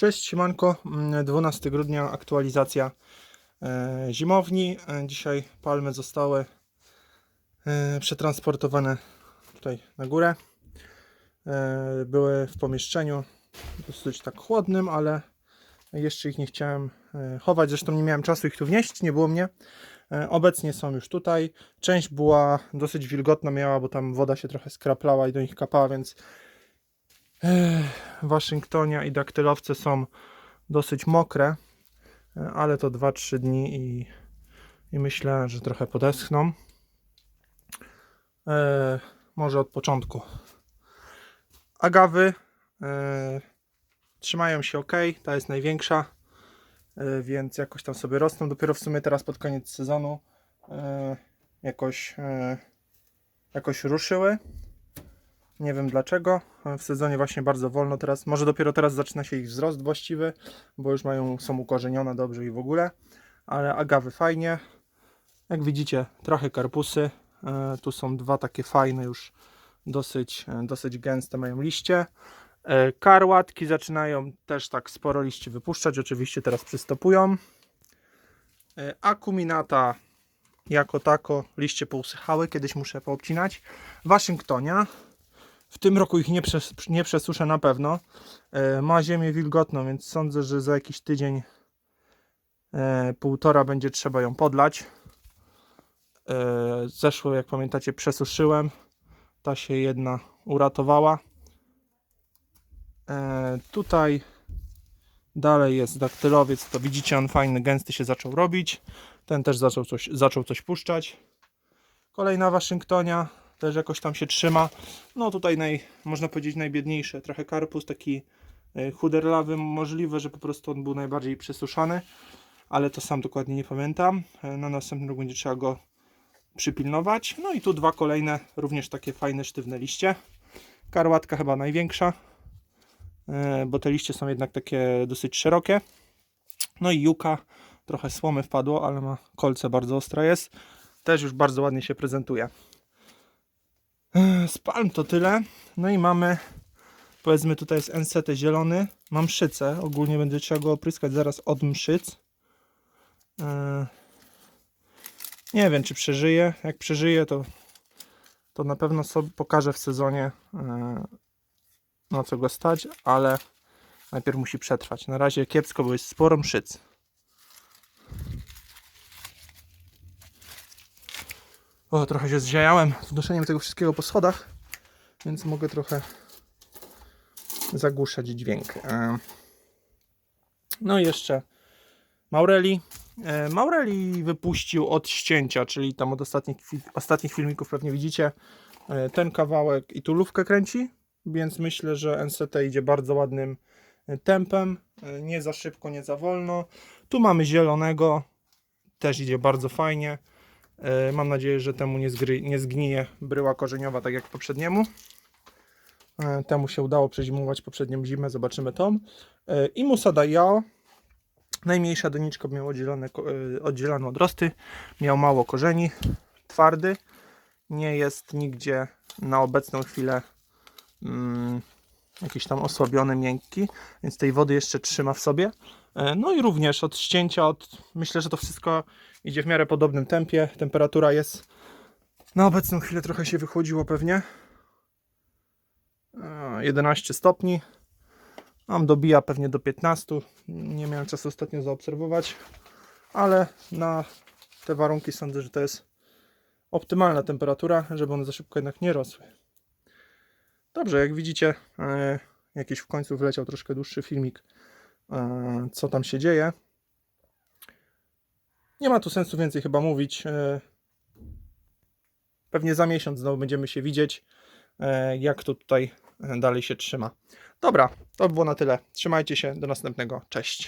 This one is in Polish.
Cześć, siemanko. Mm, 12 grudnia, aktualizacja e, zimowni. E, dzisiaj palmy zostały e, przetransportowane tutaj na górę. Były w pomieszczeniu dosyć tak chłodnym, ale jeszcze ich nie chciałem chować. Zresztą nie miałem czasu ich tu wnieść, nie było mnie. Obecnie są już tutaj. Część była dosyć wilgotna miała, bo tam woda się trochę skraplała i do nich kapała, więc Waszyngtonia i daktylowce są dosyć mokre, e, ale to 2-3 dni i, i myślę, że trochę podeschną. E, może od początku. Agawy e, trzymają się ok, ta jest największa, e, więc jakoś tam sobie rosną. Dopiero w sumie teraz pod koniec sezonu e, jakoś, e, jakoś ruszyły. Nie wiem dlaczego. W sezonie właśnie bardzo wolno teraz. Może dopiero teraz zaczyna się ich wzrost właściwy, bo już mają, są ukorzenione dobrze i w ogóle. Ale agawy fajnie. Jak widzicie, trochę karpusy. E, Tu są dwa takie fajne już dosyć, e, dosyć gęste mają liście. E, Karłatki zaczynają też tak sporo liści wypuszczać. Oczywiście teraz przystopują. Akuminata jako tako liście pousychały. Kiedyś muszę poobcinać. Waszyngtonia. W tym roku ich nie, przes nie przesuszę na pewno. E, ma ziemię wilgotną, więc sądzę, że za jakiś tydzień, e, półtora będzie trzeba ją podlać. E, zeszło, jak pamiętacie, przesuszyłem. Ta się jedna uratowała. E, tutaj dalej jest daktylowiec, to widzicie, on fajny, gęsty się zaczął robić. Ten też zaczął coś, zaczął coś puszczać. Kolejna Waszyngtonia też jakoś tam się trzyma. No tutaj naj, można powiedzieć najbiedniejszy, trochę karpus taki e, chuderlawy, możliwe, że po prostu on był najbardziej przesuszany, ale to sam dokładnie nie pamiętam. E, Na następny rok będzie trzeba go przypilnować. No i tu dwa kolejne, również takie fajne, sztywne liście. Karłatka chyba największa, e, bo te liście są jednak takie dosyć szerokie. No i juka, trochę słomy wpadło, ale ma kolce bardzo ostre jest. Też już bardzo ładnie się prezentuje. Z palm to tyle. No i mamy, powiedzmy tutaj jest NCT zielony. Mam mszycę. Ogólnie będzie trzeba go opryskać zaraz od mszyc. Nie wiem, czy przeżyje. Jak przeżyje, to, to na pewno sobie pokażę w sezonie, na co go stać, ale najpierw musi przetrwać. Na razie kiepsko, bo jest sporo mszyc. O, trochę się zziajałem wnoszeniem tego wszystkiego po schodach, więc mogę trochę zagłuszać dźwięk. E, No i jeszcze Maureli. E, Maureli wypuścił od ścięcia, czyli tam od ostatnich, ostatnich filmików pewnie widzicie e, ten kawałek i tulówkę kręci, więc myślę, że NCT idzie bardzo ładnym tempem, nie za szybko, nie za wolno. Tu mamy zielonego, też idzie bardzo fajnie. E, Mam nadzieję, że temu nie, zgry, nie zgnije bryła korzeniowa, tak jak poprzedniemu. E, Temu się udało przezimować poprzednią zimę, zobaczymy tą. E, I Musada Yao. Najmniejsza doniczka miał oddzielone, oddzielane odrosty, miał mało korzeni, twardy. Nie jest nigdzie na obecną chwilę mm, jakiś tam osłabiony, miękki, więc tej wody jeszcze trzyma w sobie. E, No i również od ścięcia, od, myślę, że to wszystko idzie w miarę podobnym tempie. Temperatura jest na obecną chwilę trochę się wychłodziło pewnie. E, 11 stopni. Mam dobija pewnie do 15. Nie miałem czasu ostatnio zaobserwować, ale na te warunki sądzę, że to jest optymalna temperatura, żeby one za szybko jednak nie rosły. Dobrze, jak widzicie, e, jakiś w końcu wleciał troszkę dłuższy filmik, e, co tam się dzieje. Nie ma tu sensu więcej chyba mówić. e, Pewnie za miesiąc znowu będziemy się widzieć, jak to tutaj dalej się trzyma. Dobra, to by było na tyle. Trzymajcie się, do następnego. Cześć.